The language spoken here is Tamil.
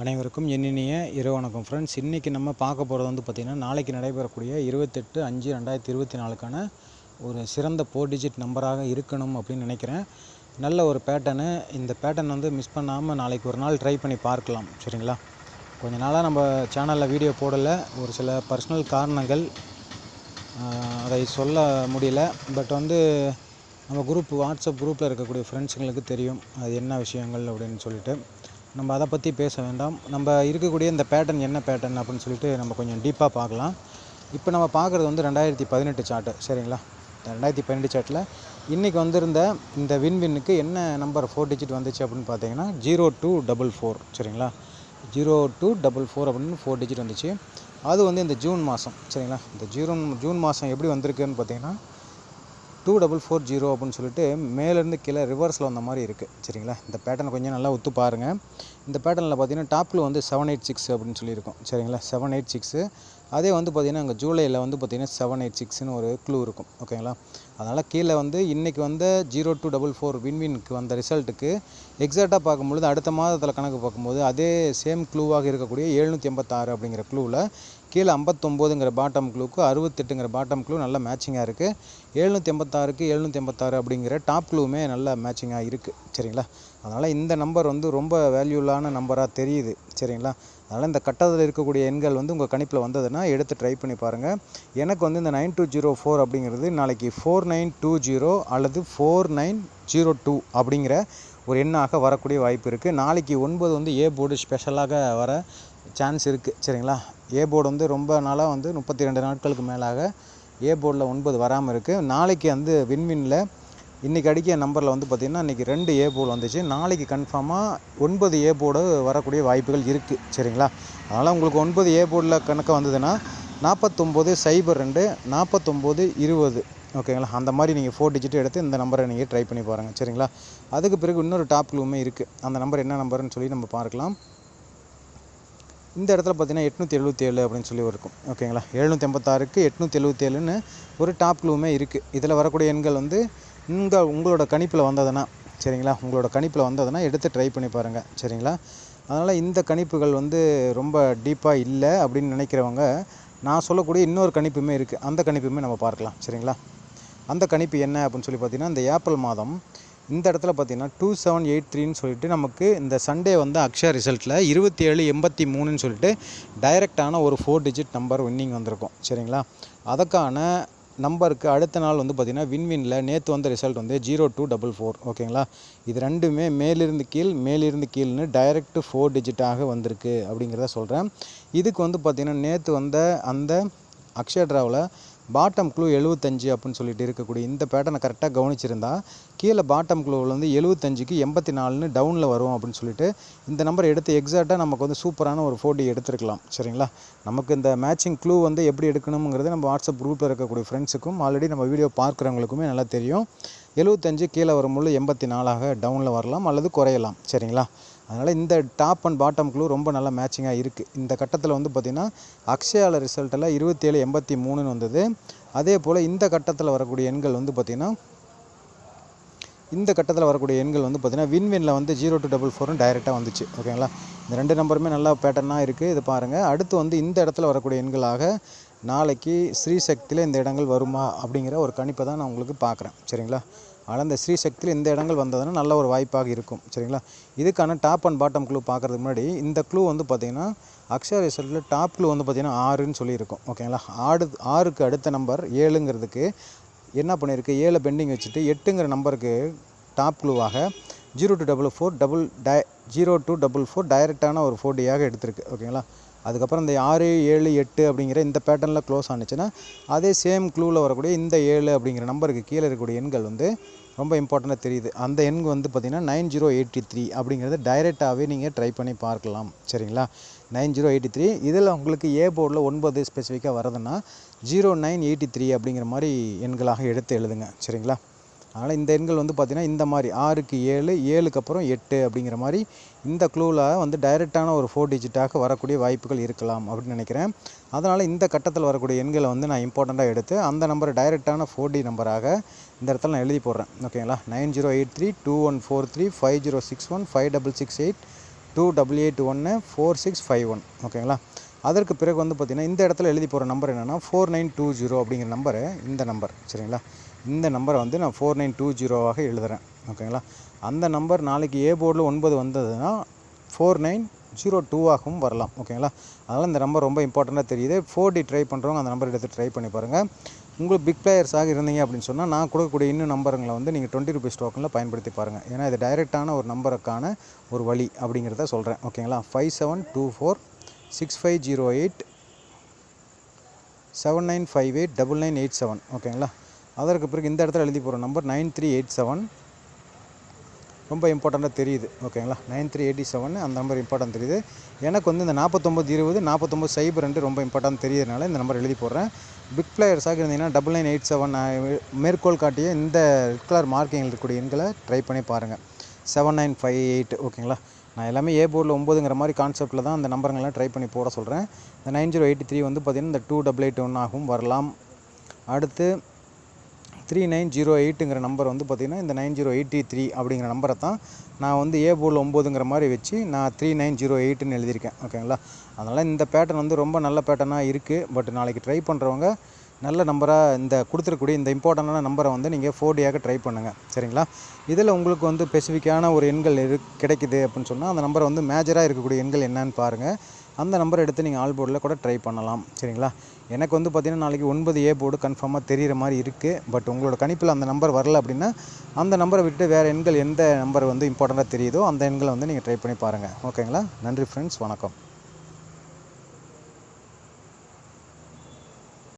அனைவருக்கும் எண்ணினிய இரவு வணக்கம் ஃப்ரெண்ட்ஸ் இன்றைக்கி நம்ம பார்க்க போகிறது வந்து பார்த்திங்கன்னா நாளைக்கு நடைபெறக்கூடிய இருபத்தெட்டு அஞ்சு ரெண்டாயிரத்தி இருபத்தி நாலுக்கான ஒரு சிறந்த ஃபோர் டிஜிட் நம்பராக இருக்கணும் அப்படின்னு நினைக்கிறேன். நல்ல ஒரு பேட்டர்னு இந்த பேட்டர்ன் வந்து மிஸ் பண்ணாமல் நாளைக்கு ஒரு நாள் ட்ரை பண்ணி பார்க்கலாம். சரிங்களா? கொஞ்ச நாளாக நம்ம சேனலில் வீடியோ போடலை. ஒரு சில பர்சனல் காரணங்கள் அதை சொல்ல முடியல. பட் வந்து நம்ம குரூப் வாட்ஸ்அப் குரூப்பில் இருக்கக்கூடிய ஃப்ரெண்ட்ஸுங்களுக்கு தெரியும். அது என்ன விஷயங்கள் அப்படின்னு சொல்லிட்டு. நம்ம அதை பற்றி பேச வேண்டாம். நம்ம இருக்கக்கூடிய இந்த பேட்டர்ன் என்ன பேட்டர்ன் அப்படின்னு சொல்லிட்டு நம்ம கொஞ்சம் டீப்பாக பார்க்கலாம். இப்போ நம்ம பார்க்குறது வந்து ரெண்டாயிரத்தி பதினெட்டு சார்ட்டு சரிங்களா? ரெண்டாயிரத்தி பதினெட்டு சார்ட்டில் இன்றைக்கி வந்திருந்த இந்த வின்வின்னுக்கு என்ன நம்பர் ஃபோர் டிஜிட் வந்துச்சு அப்படின்னு பார்த்தீங்கன்னா ஜீரோ டூ டபுள் ஃபோர் சரிங்களா? ஜீரோ டூ டபுள் ஃபோர் அப்படின்னு ஃபோர் டிஜிட் வந்துச்சு. அது வந்து இந்த ஜூன் மாதம் சரிங்களா? இந்த ஜூன் ஜூன் மாதம் எப்படி வந்திருக்குன்னு பார்த்தீங்கன்னா டூ டபுள் ஃபோர் ஜீரோ அப்படின்னு சொல்லிட்டு மேலேருந்து கீழே ரிவர்ஸில் வந்த மாதிரி இருக்குது சரிங்களா? இந்த பேட்டர்ன் கொஞ்சம் நல்லா ஒத்து பாருங்கள் இந்த பேட்டர்னில் பார்த்தீங்கன்னா டாப்பில் வந்து செவன் எயிட் சிக்ஸ் அப்படின்னு சொல்லியிருக்கோம். சரிங்களா? செவன் எயிட் சிக்ஸு அதே வந்து பார்த்திங்கன்னா அங்கே ஜூலையில் வந்து பார்த்திங்கன்னா செவன் எயிட் சிக்ஸ்னு ஒரு க்ளூ இருக்கும். ஓகேங்களா அதனால் கீழே வந்து இன்றைக்கி வந்த ஜீரோ டூ டபுள் ஃபோர் வின்வின்க்கு வந்த ரிசல்ட்டுக்கு எக்ஸாக்டாக பார்க்கும்பொழுது அடுத்த மாதத்தில் கணக்கு பார்க்கும்போது அதே சேம் க்ளூவாக இருக்கக்கூடிய எழுநூற்றி எண்பத்தாறு அப்படிங்கிற க்ளூவில் கீழே ஐம்பத்தொம்போதுங்கிற பாட்டம் க்ளூக்கு அறுபத்தெட்டுங்கிற பாட்டம் க்ளூ நல்ல மேட்சிங்காக இருக்குது எழுநூற்றி எண்பத்தாறுக்கு எழுநூற்றி எண்பத்தாறு அப்படிங்கிற டாப் க்ளூவுமே நல்ல மேட்சிங்காக இருக்குது சரிங்களா? அதனால் இந்த நம்பர் வந்து ரொம்ப வேல்யூலான நம்பராக தெரியுது. சரிங்களா? அதனால் இந்த கட்டத்தில் இருக்கக்கூடிய எண்கள் வந்து உங்கள் கணிப்பில் வந்ததுன்னா எடுத்து ட்ரை பண்ணி பாருங்கள் எனக்கு வந்து இந்த நைன் டூ ஜீரோ ஃபோர் அப்படிங்கிறது நாளைக்கு ஃபோர் நைன் டூ ஜீரோ அல்லது ஃபோர் நைன் ஜீரோ டூ அப்படிங்கிற ஒரு எண்ணாக வரக்கூடிய வாய்ப்பு இருக்குது நாளைக்கு ஒன்பது வந்து ஏ போர்டு ஸ்பெஷலாக வர சான்ஸ் இருக்குது சரிங்களா? ஏ போர்டு வந்து ரொம்ப நாளாக வந்து முப்பத்தி ரெண்டு நாட்களுக்கு மேலாக ஏ போர்டில் ஒன்பது வராமல் இருக்குது நாளைக்கு வந்து வின்வின்ல இன்றைக்கி அடிக்க நம்பரில் வந்து பார்த்திங்கன்னா இன்றைக்கி ரெண்டு ஏ போல் வந்துச்சு. நாளைக்கு கன்ஃபார்மாக ஒன்பது ஏ போர்டு வரக்கூடிய வாய்ப்புகள் இருக்குது சரிங்களா? அதனால் உங்களுக்கு ஒன்பது ஏ போர்டில் கணக்கு வந்ததுன்னா நாற்பத்தொம்போது சைபர் ரெண்டு நாற்பத்தொம்போது இருபது. ஓகேங்களா? அந்த மாதிரி நீங்கள் ஃபோர் டிஜிட் எடுத்து இந்த நம்பரை நீங்கள் ட்ரை பண்ணி பாருங்கள் சரிங்களா? அதுக்கு பிறகு இன்னொரு டாப் க்ளூமே இருக்குது அந்த நம்பர் என்ன நம்பர்னு சொல்லி நம்ம பார்க்கலாம். இந்த இடத்துல பார்த்தீங்கன்னா எட்நூற்றி எழுபத்தேழு அப்படின்னு சொல்லி இருக்கும் ஓகேங்களா? எழுநூற்றி எண்பத்தாறுக்கு எட்நூற்றி எழுபத்தேழுன்னு ஒரு டாப் க்ளூமே இருக்குது இதில் வரக்கூடிய எண்கள் வந்து இந்த உங்களோட கணிப்பில் வந்ததுன்னா சரிங்களா? உங்களோட கணிப்பில் வந்ததுன்னா எடுத்து ட்ரை பண்ணி பாருங்கள் சரிங்களா? அதனால் இந்த கணிப்புகள் வந்து ரொம்ப டீப்பாக இல்லை அப்படின்னு நினைக்கிறவங்க நான் சொல்லக்கூடிய இன்னொரு கணிப்புமே இருக்குது அந்த கணிப்புமே நம்ம பார்க்கலாம் சரிங்களா? அந்த கணிப்பு என்ன அப்படின்னு சொல்லி பார்த்தீங்கன்னா இந்த ஏப்ரல் மாதம் இந்த இடத்துல பார்த்தீங்கன்னா டூ செவன் எயிட் த்ரீன்னு சொல்லிட்டு நமக்கு இந்த சண்டே வந்து அக்ஷயா ரிசல்ட்டில் இருபத்தி ஏழு எண்பத்தி மூணுன்னு சொல்லிட்டு டைரெக்டான ஒரு ஃபோர் டிஜிட் நம்பர் வின்னிங் வந்திருக்கும் சரிங்களா? அதுக்கான நம்பருக்கு அடுத்த நாள் வந்து பார்த்திங்கன்னா வின்வினில் நேற்று வந்த ரிசல்ட் வந்து ஜீரோ டூ டபுள் ஃபோர் ஓகேங்களா இது ரெண்டுமே மேலிருந்து கீழ் மேலிருந்து கீழ்னு டைரக்ட் ஃபோர் டிஜிட்டாக வந்திருக்கு அப்படிங்கிறத சொல்கிறேன் இதுக்கு வந்து பார்த்திங்கன்னா நேற்று வந்த அந்த அக்ஷய ட்ராவில் பாட்டம் க்ளூ எழுபத்தஞ்சு அப்படின்னு சொல்லிட்டு இருக்கக்கூடிய இந்த பேட்டர்னை கரெக்டாக கவனிச்சிருந்தா கீழே பாட்டம் க்ளூவில் வந்து எழுபத்தஞ்சுக்கு எண்பத்தி நாலுன்னு டவுனில் வரும் அப்படின்னு சொல்லிட்டு இந்த நம்பர் எடுத்து எக்ஸாக்டாக நமக்கு வந்து சூப்பரான ஒரு ஃபோட்டோ எடுத்துருக்கலாம். சரிங்களா? நமக்கு இந்த மேட்சிங் க்ளூ வந்து எப்படி எடுக்கணுங்கிறது நம்ம வாட்ஸ்அப் குரூப்பில் இருக்கக்கூடிய ஃப்ரெண்ட்ஸுக்கும் ஆல்ரெடி நம்ம வீடியோ பார்க்குறவங்களுக்குமே நல்லா தெரியும். எழுபத்தஞ்சு கீழே வரும்போது எண்பத்தி நாலாக டவுனில் வரலாம் அல்லது குறையலாம். சரிங்களா? அதனால் இந்த டாப் அண்ட் பாட்டம் க்ளூ ரொம்ப நல்லா மேட்சிங்காக இருக்குது இந்த கட்டத்தில் வந்து பார்த்திங்கன்னா அக்ஷயாவில் ரிசல்ட்டில் இருபத்தேழு எண்பத்தி மூணுன்னு வந்தது. அதே போல் இந்த கட்டத்தில் வரக்கூடிய எண்கள் வந்து பார்த்திங்கன்னா இந்த கட்டத்தில் வரக்கூடிய எண்கள் வந்து பார்த்திங்கன்னா வின்வினில் வந்து ஜீரோ டூ டபுள் ஃபோர்னு டைரெக்டாக வந்துச்சு. ஓகேங்களா இந்த ரெண்டு நம்பருமே நல்லா பேட்டர்னாக இருக்குது இது பாருங்கள் அடுத்து வந்து இந்த இடத்துல வரக்கூடிய எண்களாக நாளைக்கு ஸ்ரீசக்தியில் இந்த இடங்கள் வருமா அப்படிங்கிற ஒரு கணிப்பை தான் நான் உங்களுக்கு பார்க்குறேன். சரிங்களா? ஆனால் இந்த ஸ்ரீசக்தியில் இந்த இடங்கள் வந்ததுன்னா நல்ல ஒரு வாய்ப்பாக இருக்கும். சரிங்களா? இதுக்கான டாப் அண்ட் பாட்டம் க்ளூ பார்க்குறதுக்கு முன்னாடி இந்த க்ளூ வந்து பார்த்திங்கன்னா அக்ஷயா ரிசல்ட்டில் டாப் க்ளூ வந்து பார்த்திங்கன்னா ஆறுன்னு சொல்லியிருக்கும். ஓகேங்களா? ஆடு ஆறுக்கு அடுத்த நம்பர் ஏழுங்கிறதுக்கு என்ன பண்ணியிருக்கு? ஏழை பெண்டிங் வச்சுட்டு எட்டுங்கிற நம்பருக்கு top க்ளூவாக zero two double four double tie zero two double four டைரெக்டான ஒரு ஃபோர் டியாக எடுத்திருக்கு ஓகேங்களா? அதுக்கப்புறம் இந்த ஆறு ஏழு எட்டு அப்படிங்கிற இந்த பேட்டர்னில் க்ளோஸ் ஆனிச்சுன்னா அதே சேம் க்ளூவில் வரக்கூடிய இந்த ஏழு அப்படிங்கிற நம்பருக்கு கீழே இருக்கக்கூடிய எண்கள் வந்து ரொம்ப இம்பார்ட்டண்ட்டாக தெரியுது. அந்த எண் வந்து பார்த்திங்கன்னா நைன் ஜீரோ எயிட்டி த்ரீ அப்படிங்கிறது டைரெக்டாகவே நீங்கள் ட்ரை பண்ணி பார்க்கலாம் சரிங்களா? நைன் ஜீரோ எயிட்டி த்ரீ இதில் உங்களுக்கு ஏ போர்டில் ஒன்பது ஸ்பெசிஃபிக்காக வருதுன்னா ஜீரோ நைன் எயிட்டி த்ரீ அப்படிங்கிற மாதிரி எண்களாக எடுத்து எழுதுங்க சரிங்களா? அதனால் இந்த எண்கள் வந்து பார்த்திங்கன்னா இந்த மாதிரி ஆறுக்கு ஏழு ஏழுக்கு அப்புறம் எட்டு அப்படிங்கிற மாதிரி இந்த க்ளூவில் வந்து டைரெக்டான ஒரு ஃபோர் டிஜிட்டாக வரக்கூடிய வாய்ப்புகள் இருக்கலாம் அப்படின்னு நினைக்கிறேன். அதனால் இந்த கட்டத்தில் வரக்கூடிய எண்களை வந்து நான் இம்பார்ட்டண்ட்டாக எடுத்து அந்த நம்பரை டைரெக்டான ஃபோர் டி நம்பராக இந்த இடத்துல நான் எழுதி போடுறேன். ஓகேங்களா nine zero eight three two one four three five zero six one five double six eight two double eight ஒன்று ஃபோர் சிக்ஸ் ஃபைவ் ஒன் ஓகேங்களா அதற்கு பிறகு வந்து பார்த்திங்கன்னா இந்த இடத்துல எழுதி போகிற நம்பர் என்னென்னா ஃபோர் நைன் டூ ஜீரோ அப்படிங்கிற நம்பரு இந்த நம்பர் சரிங்களா? இந்த நம்பரை வந்து நான் ஃபோர் நைன் டூ ஜீரோவாக எழுதுகிறேன் ஓகேங்களா? அந்த நம்பர் நாளைக்கு ஏ போர்டில் ஒன்பது வந்ததுன்னா ஃபோர் நைன் ஜீரோ டூவாகவும் வரலாம் ஓகேங்களா? அதனால் இந்த நம்பர் ரொம்ப இம்பார்ட்டண்ட்டாக தெரியுது. ஃபோர் டி ட்ரை பண்ணுறவங்க அந்த நம்பர் எடுத்து ட்ரை பண்ணி பாருங்கள் உங்களுக்கு பிக் பிளேயர்ஸாக இருந்தீங்க அப்படின்னு சொன்னால் நான் கொடுக்கக்கூடிய இன்னும் நம்பருங்களை வந்து நீங்கள் டுவெண்ட்டி ருபீஸ் டோக்கனில் பயன்படுத்தி பாருங்கள் ஏன்னா இது டைரெக்டான ஒரு நம்பருக்கான ஒரு வழி அப்படிங்கிறத சொல்கிறேன் ஓகேங்களா? Five seven two four six five zero eight seven nine five eight double nine eight seven ஓகேங்களா அதற்கு பிறகு இந்த இடத்துல எழுதி போகிற number nine three eight seven ரொம்ப இம்பார்ட்டண்ட்டாக தெரியுது. ஓகேங்களா நைன் த்ரீ எயிட்டி செவன் அந்த நம்பர் இம்பார்ட்டன்ட் தெரியுது. எனக்கு வந்து இந்த நாற்பத்தொம்பது இருபது நாற்பத்தொம்பது சைபர் ரெண்டு ரொம்ப இம்பார்ட்டன்ட் தெரியுதுனால இந்த நம்பர் எழுதி போடுறேன். பிக் பிளேயர்ஸாக இருந்தீங்கன்னா டபுள் நைன் எயிட் செவன் மேற்கோள் காட்டிய இந்த ரெட் கலர் மார்க்கிங் இருக்கக்கூடிய எண்களை ட்ரை பண்ணி பாருங்கள் செவன் நைன் ஃபைவ் எயிட் ஓகேங்களா நான் எல்லாமே ஏ போர்டில் ஒம்பதுங்கிற மாதிரி கான்செப்ட்டில் தான் அந்த நம்பருங்கள்லாம் ட்ரை பண்ணி போட சொல்கிறேன் இந்த நைன் ஜீரோ எயிட்டி த்ரீ வந்து பார்த்திங்கன்னா இந்த டூ டபுள் எயிட் ஒன் ஆகும் வரலாம். அடுத்து த்ரீ நைன் ஜீரோ எயிட்டுங்கிற நம்பர் வந்து பார்த்திங்கன்னா இந்த நைன் ஜீரோ எயிட்டி த்ரீ அப்படிங்கிற நம்பரை தான் நான் வந்து ஏ போர்டில் ஒம்போதுங்கிற மாதிரி வச்சு நான் த்ரீ நைன் ஜீரோ எயிட்டுன்னு எழுதியிருக்கேன். ஓகேங்களா அதனால் இந்த பேட்டர்ன் வந்து ரொம்ப நல்ல பேட்டர்னாக இருக்குது பட் நாளைக்கு ட்ரை பண்ணுறவங்க நல்ல நம்பராக இந்த கொடுத்துருக்கூடிய இந்த இம்பார்ட்டண்டான நம்பரை வந்து நீங்கள் ஃபோர்டியாக ட்ரை பண்ணுங்கள் சரிங்களா? இதில் உங்களுக்கு வந்து ஸ்பெசிஃபிக்கான ஒரு எண்கள் இரு கிடைக்குது அப்படின்னு சொன்னால் அந்த நம்பரை வந்து மேஜராக இருக்கக்கூடிய எண்கள் என்னன்னு பாருங்கள் அந்த நம்பரை எடுத்து நீங்கள் ஆல் போர்டில் கூட ட்ரை பண்ணலாம். சரிங்களா? எனக்கு வந்து பார்த்திங்கன்னா நாளைக்கு ஒன்பது ஏ போர்டு கன்ஃபார்மாக தெரிகிற மாதிரி இருக்குது பட் உங்களோட கணிப்பில் அந்த நம்பர் வரல அப்படின்னா அந்த நம்பரை விட்டு வேறு எண்கள் எந்த நம்பர் வந்து இம்பார்ட்டண்ட்டாக தெரியுதோ அந்த எண்களை வந்து நீங்கள் ட்ரை பண்ணி பாருங்கள் ஓகேங்களா நன்றி ஃப்ரெண்ட்ஸ் வணக்கம்.